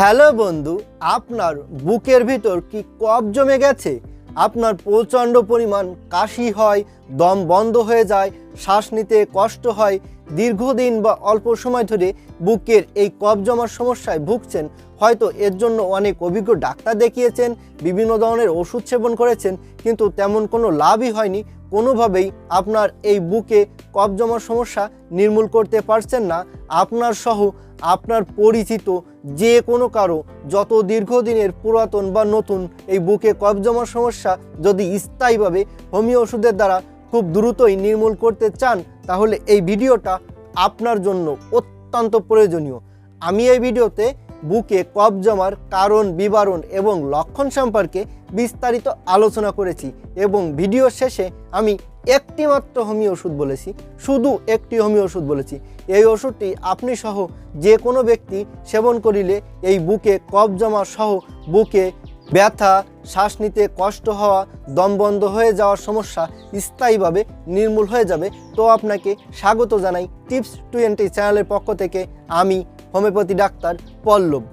Hello বন্ধু, আপনার বুকের ভিতর কি কফ জমে গেছে? আপনার প্রচণ্ড পরিমাণ কাশি হয়, দম বন্ধ হয়ে যায়, শ্বাস নিতে কষ্ট হয়, দীর্ঘদিন বা অল্প সময় ধরে বুকের এই কফ জমার সমস্যায় ভুগছেন। হয়তো এর জন্য অনেক অভিজ্ঞ ডাক্তার দেখিয়েছেন, বিভিন্ন ধরনের ওষুধ সেবন করেছেন, কিন্তু তেমন কোনো লাভই হয়নি। কোনোভাবেই আপনার এই বুকে কফ জমার সমস্যা নির্মূল করতে পারছেন না। আপনার সহ আপনার পরিচিত যে কোনো কারও যত দীর্ঘদিনের পুরাতন বা নতুন এই বুকে কফ জমার সমস্যা যদি স্থায়ীভাবে হোমিও ওষুধের দ্বারা খুব দ্রুতই নির্মূল করতে চান, তাহলে এই ভিডিওটা আপনার জন্য অত্যন্ত প্রয়োজনীয়। আমি এই ভিডিওতে বুকে কফ জমার কারণ, বিবরণ এবং লক্ষণ সম্পর্কে বিস্তারিত আলোচনা করেছি এবং ভিডিও শেষে আমি একটি মাত্র হোমিও ওষুধ বলেছি, শুধু একটি হোমিও ওষুধ বলেছি। এই ওষুধটি আপনি সহ যে কোনো ব্যক্তি সেবন করিলে এই বুকে কফ জমা সহ বুকে ব্যথা, শ্বাস নিতে কষ্ট হওয়া, দম বন্ধ হয়ে যাওয়ার সমস্যা স্থায়ীভাবে নির্মূল হয়ে যাবে। তো আপনাকে স্বাগত জানাই টিপস টোয়েন্টি চ্যানেলের পক্ষ থেকে আমি হোমিওপ্যাথি ডাক্তার পল্লব।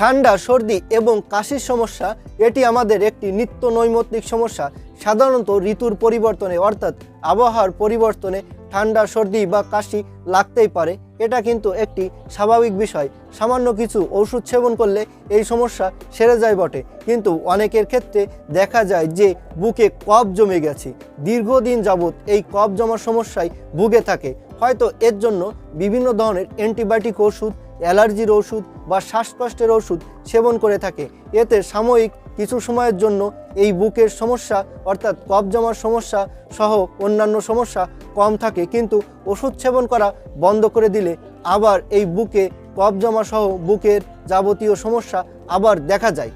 ঠান্ডা, সর্দি এবং কাশির সমস্যা, এটি আমাদের একটি নিত্য নৈমিত্তিক সমস্যা। সাধারণত ঋতুর পরিবর্তনে, অর্থাৎ আবহাওয়ার পরিবর্তনে ঠান্ডা, সর্দি বা কাশি লাগতেই পারে। এটা কিন্তু একটি স্বাভাবিক বিষয়। সামান্য কিছু ওষুধ সেবন করলে এই সমস্যা সেরে যায় বটে। কিন্তু অনেকের ক্ষেত্রে দেখা যায় যে বুকে কফ জমে গেছে। দীর্ঘদিন যাবৎ এই কফ জমার সমস্যায় ভুগে থাকে। হয়তো এর জন্য বিভিন্ন ধরনের অ্যান্টিবায়োটিক ওষুধ অ্যালার্জির ওষুধ বা শ্বাসকষ্টের ওষুধ সেবন করে থাকে। এতে সাময়িক কিছু সময়ের জন্য এই বুকের সমস্যা, অর্থাৎ কফ জমার সমস্যা সহ অন্যান্য সমস্যা কম থাকে। কিন্তু ওষুধ সেবন করা বন্ধ করে দিলে আবার এই বুকে কফ জমা সহ বুকের যাবতীয় সমস্যা আবার দেখা যায়।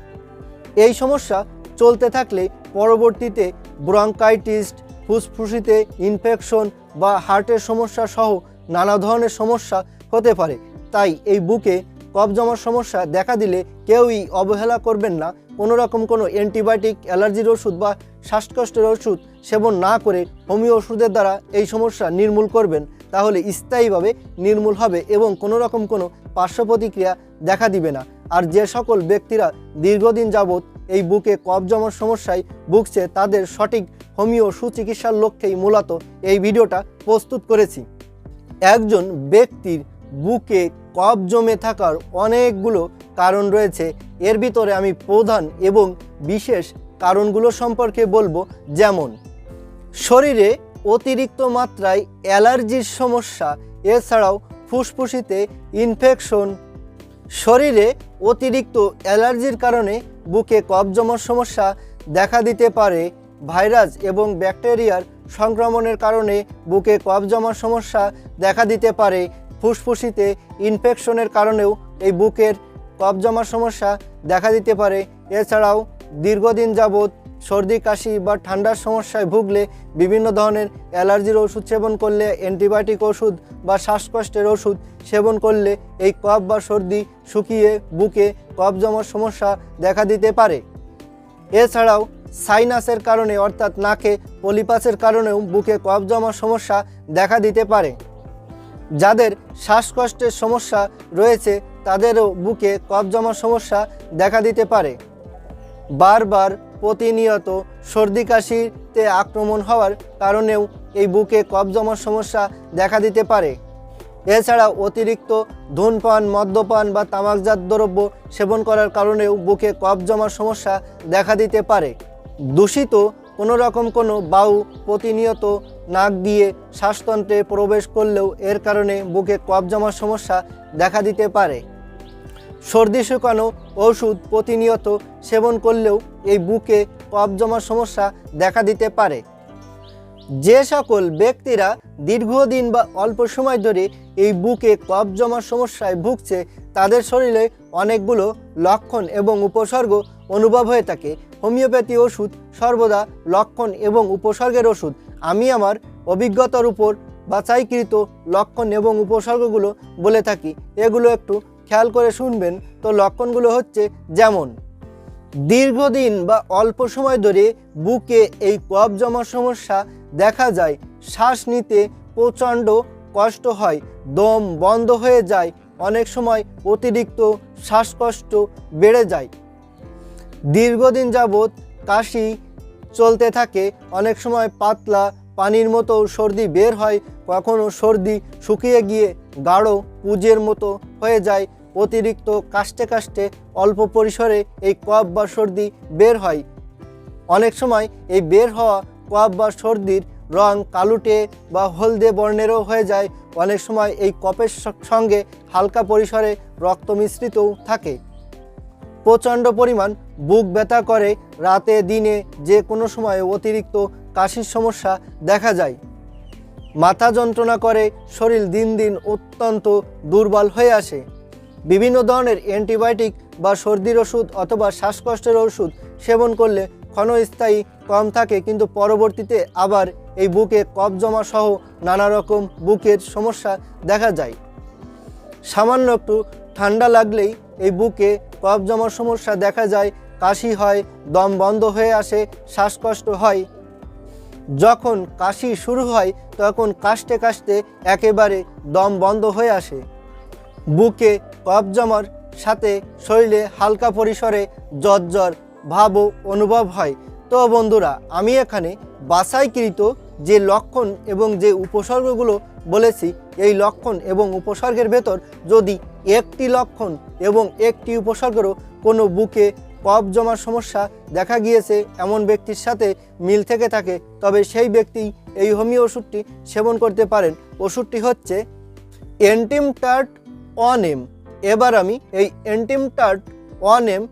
এই সমস্যা চলতে থাকলে পরবর্তীতে ব্রঙ্কাইটিস, ফুসফুসিতে ইনফেকশন বা হার্টের সমস্যা সহ নানা ধরনের সমস্যা হতে পারে। তাই এই বুকে কফ জমার সমস্যা দেখা দিলে কেউই অবহেলা করবেন না। কোনো রকম কোনো অ্যান্টিবায়োটিক অ্যালার্জির ওষুধ বা শ্বাসকষ্টের ওষুধ সেবন না করে হোমিও ওষুধের দ্বারা এই সমস্যা নির্মূল করবেন। তাহলে স্থায়ীভাবে নির্মূল হবে এবং কোনো রকম কোনো পার্শ্ব প্রতিক্রিয়া দেখা দিবে না। আর যে সকল ব্যক্তিরা দীর্ঘদিন যাবৎ এই বুকে কফ জমার সমস্যায় ভুগছে তাদের সঠিক হোমিও সুচিকিৎসার লক্ষ্যেই মূলত এই ভিডিওটা প্রস্তুত করেছি। একজন ব্যক্তির বুকে কফ জমে থাকার অনেকগুলো কারণ রয়েছে। এর ভিতরে আমি প্রধান এবং বিশেষ কারণগুলো সম্পর্কে বলব, যেমন শরীরে অতিরিক্ত মাত্রায় অ্যালার্জির সমস্যা, এছাড়াও ফুসফুসিতে ইনফেকশন। শরীরে অতিরিক্ত অ্যালার্জির কারণে বুকে কফ জমার সমস্যা দেখা দিতে পারে। ভাইরাস এবং ব্যাকটেরিয়ার সংক্রমণের কারণে বুকে কফ জমার সমস্যা দেখা দিতে পারে। ফুসফুসিতে ইনফেকশনের কারণেও এই বুকের কফ জমার সমস্যা দেখা দিতে পারে। এছাড়াও দীর্ঘদিন যাবৎ সর্দি, কাশি বা ঠান্ডার সমস্যায় ভুগলে বিভিন্ন ধরনের অ্যালার্জির ওষুধ সেবন করলে, অ্যান্টিবায়োটিক ওষুধ বা শ্বাসকষ্টের ওষুধ সেবন করলে এই কফ বা সর্দি শুকিয়ে বুকে কফ জমার সমস্যা দেখা দিতে পারে। এছাড়াও সাইনাসের কারণে, অর্থাৎ নাকে পলিপাসের কারণেও বুকে কফ জমার সমস্যা দেখা দিতে পারে। যাদের শ্বাসকষ্টের সমস্যা রয়েছে তাদেরও বুকে কফ জমার সমস্যা দেখা দিতে পারে। বারবার প্রতিনিয়ত সর্দি কাশিতে আক্রমণ হওয়ার কারণেও এই বুকে কফ জমার সমস্যা দেখা দিতে পারে। এছাড়া অতিরিক্ত ধূমপান, মদ্যপান বা তামাকজাত দ্রব্য সেবন করার কারণেও বুকে কফ জমার সমস্যা দেখা দিতে পারে। দূষিত কোনো রকম কোনো বাউ প্রতিনিয়ত নাক দিয়ে শ্বাসতন্ত্রে প্রবেশ করলেও এর কারণে বুকে কফ জমার সমস্যা দেখা দিতে পারে। সর্দি শুকানো ওষুধ প্রতিনিয়ত সেবন করলেও এই বুকে কফ জমার সমস্যা দেখা দিতে পারে। যে সকল ব্যক্তিরা দীর্ঘদিন বা অল্প সময় ধরে এই বুকে কফ জমার সমস্যায় ভুগছে, তাদের শরীরে অনেকগুলো লক্ষণ এবং উপসর্গ অনুভব হয়ে থাকে। হোমিওপ্যাথি ওষুধ, সর্বদা লক্ষণ এবং উপসর্গের ওষুধ। আমি আমার অভিজ্ঞতার উপর বাছাইকৃত লক্ষণ এবং উপসর্গগুলো বলে থাকি। এগুলো একটু খেয়াল করে শুনবেন। তো লক্ষণগুলো হচ্ছে যেমন, দীর্ঘদিন বা অল্প সময় ধরে বুকে এই কফ জমার সমস্যা দেখা যায়। শ্বাস নিতে প্রচণ্ড কষ্ট হয়। দম বন্ধ হয়ে যায়। অনেক সময় অতিরিক্ত শ্বাসকষ্ট বেড়ে যায়। দীর্ঘদিন যাবৎ কাশি চলতে থাকে। অনেক সময় পাতলা পানির মতো সর্দি বের হয়, কখনো সর্দি শুকিয়ে গিয়ে গাঢ় পুজের মতো হয়ে যায়। অতিরিক্ত কাশতে কাশতে অল্প পরিসরে এই কফ বা সর্দি বের হয়। অনেক সময় এই বের হওয়া কফ বা সর্দির রং কালুটে বা হলদে বর্ণেরও হয়ে যায়। অনেক সময় এই কফের স- সঙ্গে হালকা পরিসরে রক্ত মিশ্রিতও থাকে। প্রচণ্ড পরিমাণ বুক ব্যথা করে রাতে, দিনে যে কোনো সময় অতিরিক্ত কাশির সমস্যা দেখা যায়। মাথা যন্ত্রণা করে, শরীর দিন দিন অত্যন্ত দুর্বল হয়ে আসে। বিভিন্ন ধরনের অ্যান্টিবায়োটিক বা সর্দির ওষুধ অথবা শ্বাসকষ্টের ওষুধ সেবন করলে ক্ষণস্থায়ী কম থাকে, কিন্তু পরবর্তীতে আবার এই বুকে কফ জমা সহ নানা রকম বুকের সমস্যা দেখা যায়। সামান্য একটু ঠান্ডা লাগলেই এই বুকে কফ জমার সমস্যা দেখা যায়, কাশি হয়, দম বন্ধ হয়ে আসে, শ্বাসকষ্ট হয়। যখন কাশি শুরু হয়, তখন কাশতে কাশতে একেবারে দম বন্ধ হয়ে আসে। বুকে কফ জমার সাথে শরীরে হালকা পরিসরে জ্বর ভাবও অনুভব হয়। তো বন্ধুরা, আমি এখানে বাছাইকৃত যে লক্ষণ এবং যে উপসর্গগুলো বলেছি, এই লক্ষণ এবং উপসর্গের ভেতর যদি একটি লক্ষণ এবং একটি উপসর্গেরও কোনো বুকে কফ জমার সমস্যা দেখা গিয়েছে এমন ব্যক্তির সাথে মিল থেকে থাকে, তবে সেই ব্যক্তি এই হোমিও ওষুধটি সেবন করতে পারেন। ওষুধটি হচ্ছে এন্টিমটার্ট ওয়ান এম। এবার আমি এই এন্টিমটার্ট ওয়ান এম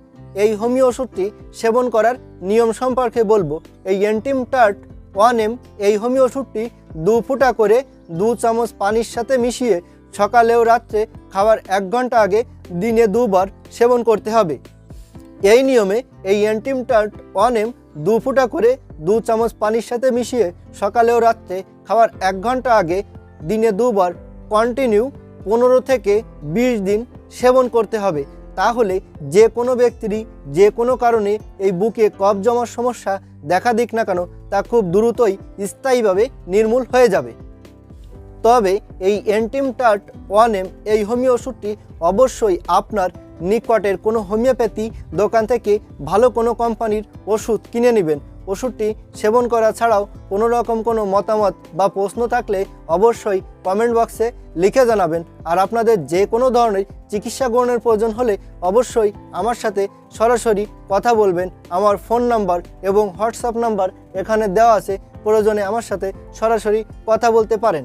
এই হোমিও ওষুধটি সেবন করার নিয়ম সম্পর্কে বলব। এই এন্টিমটার্ট ওয়ান এম এই হোমিও ওষুধটি দু ফুটা করে দু চামচ পানির সাথে মিশিয়ে সকালে ও রাত্রে খাবার এক ঘণ্টা আগে দিনে দুবার সেবন করতে হবে। এই নিয়মে এই অ্যান্টিমটার্ট ওয়ান এম দু ফুটা করে দু চামচ পানির সাথে মিশিয়ে সকালে ও রাত্রে খাবার এক ঘণ্টা আগে দিনে দুবার কন্টিনিউ পনেরো থেকে বিশ দিন সেবন করতে হবে। তাহলে যে কোনো ব্যক্তিরই যে কোনো কারণে এই বুকে কফ জমার সমস্যা দেখা দিক না কেন, তা খুব দ্রুতই স্থায়ীভাবে নির্মূল হয়ে যাবে। তবে এই অ্যান্টিমটার্ট ওয়ান এম এই হোমিও ওষুধটি অবশ্যই আপনার নিকটের কোনো হোমিওপ্যাথি দোকান থেকে ভালো কোনো কোম্পানির ওষুধ কিনে নেবেন। ওষুধটি সেবন করা ছাড়াও কোনো রকম কোনো মতামত বা প্রশ্ন থাকলে অবশ্যই কমেন্ট বক্সে লিখে জানাবেন। আর আপনাদের যে কোনো ধরনের চিকিৎসা গ্রহণের প্রয়োজন হলে অবশ্যই আমার সাথে সরাসরি কথা বলবেন। আমার ফোন নাম্বার এবং হোয়াটসঅ্যাপ নাম্বার এখানে দেওয়া আছে। প্রয়োজনে আমার সাথে সরাসরি কথা বলতে পারেন।